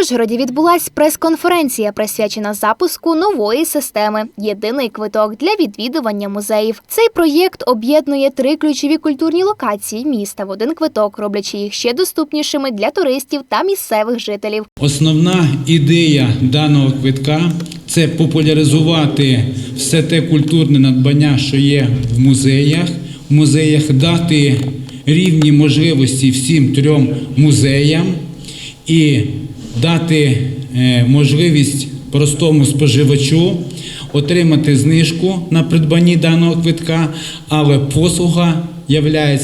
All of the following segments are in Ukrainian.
Ужгороді відбулась прес-конференція, присвячена запуску нової системи Єдиний квиток для відвідування музеїв. Цей проєкт об'єднує три ключові культурні локації міста в один квиток, роблячи їх ще доступнішими для туристів та місцевих жителів. Основна ідея даного квитка це популяризувати все те культурне надбання, що є в музеях. В музеях дати рівні можливості всім трьом музеям і дати е, можливість простому споживачу отримати знижку на придбанні даного квитка, але послуга є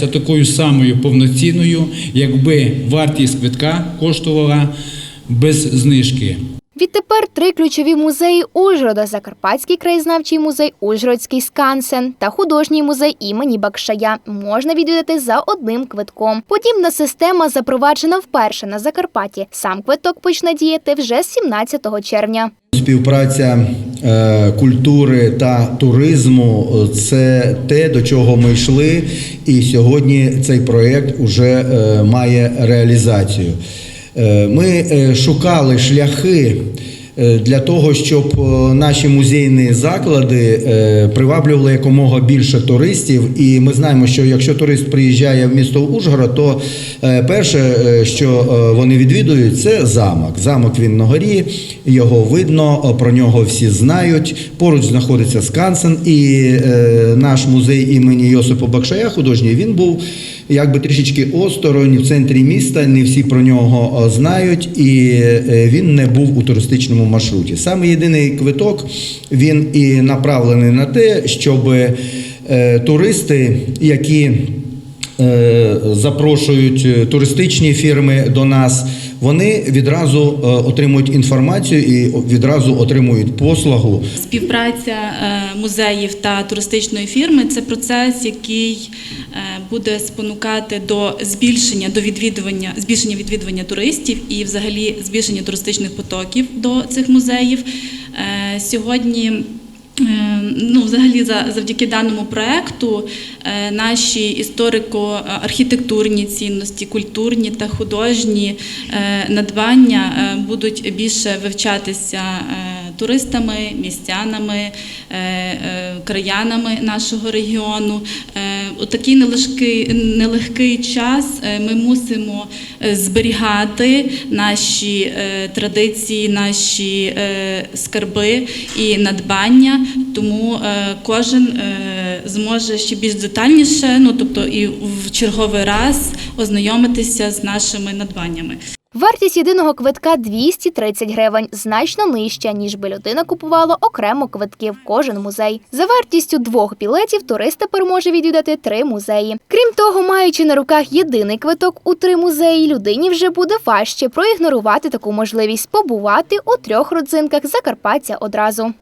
такою самою повноцінною, якби вартість квитка коштувала без знижки. Відтепер три ключові музеї Ужгорода: Закарпатський краєзнавчий музей, Ужгородський скансен та художній музей імені Бакшая можна відвідати за одним квитком. Подібна система запроваджена вперше на Закарпатті. Сам квиток почне діяти вже з 17 червня. Співпраця е, культури та туризму це те, до чого ми йшли, і сьогодні цей проєкт вже е, має реалізацію. Е, Ми е, шукали шляхи для того, щоб е, наші музейні заклади е, приваблювали якомога більше туристів. І ми знаємо, що якщо турист приїжджає в місто Ужгород, то е, перше, е, що е, вони відвідують, це замок. Замок він на горі, його видно, е, про нього всі знають. Поруч знаходиться Скансен, і е, наш музей імені Йосипа Бакшая художній він був якби трішечки осторонь в центрі міста. Не всі про нього е, знають, і е, він не був у туристичному маршруті. Саме єдиний квиток він і направлений на те, щоб е, туристи, які е, запрошують е, туристичні фірми до нас, вони відразу отримують інформацію і відразу отримують послугу. Співпраця музеїв та туристичної фірми це процес, який буде спонукати до збільшення до відвідування збільшення відвідування туристів і, взагалі, збільшення туристичних потоків до цих музеїв. Е, Сьогодні. е, Ну, взагалі, за- завдяки даному проекту е, наші історико-архітектурні цінності, культурні та художні надбання будуть більше вивчатися туристами, містянами, краянами нашого регіону. У такий нелегкий, нелегкий час е, ми мусимо е, зберігати наші е, традиції, наші скарби і надбання. Тому кожен зможе ще більш детальніше, ну тобто і в черговий раз ознайомитися з нашими надбаннями. Вартість єдиного квитка 230 гривень, значно нижча, ніж би людина купувала окремо квитки в кожен музей. За вартістю двох білетів турист тепер може відвідати три музеї. Крім того, маючи на руках єдиний квиток у три музеї, людині вже буде важче проігнорувати таку можливість побувати у трьох родзинках Закарпаття одразу.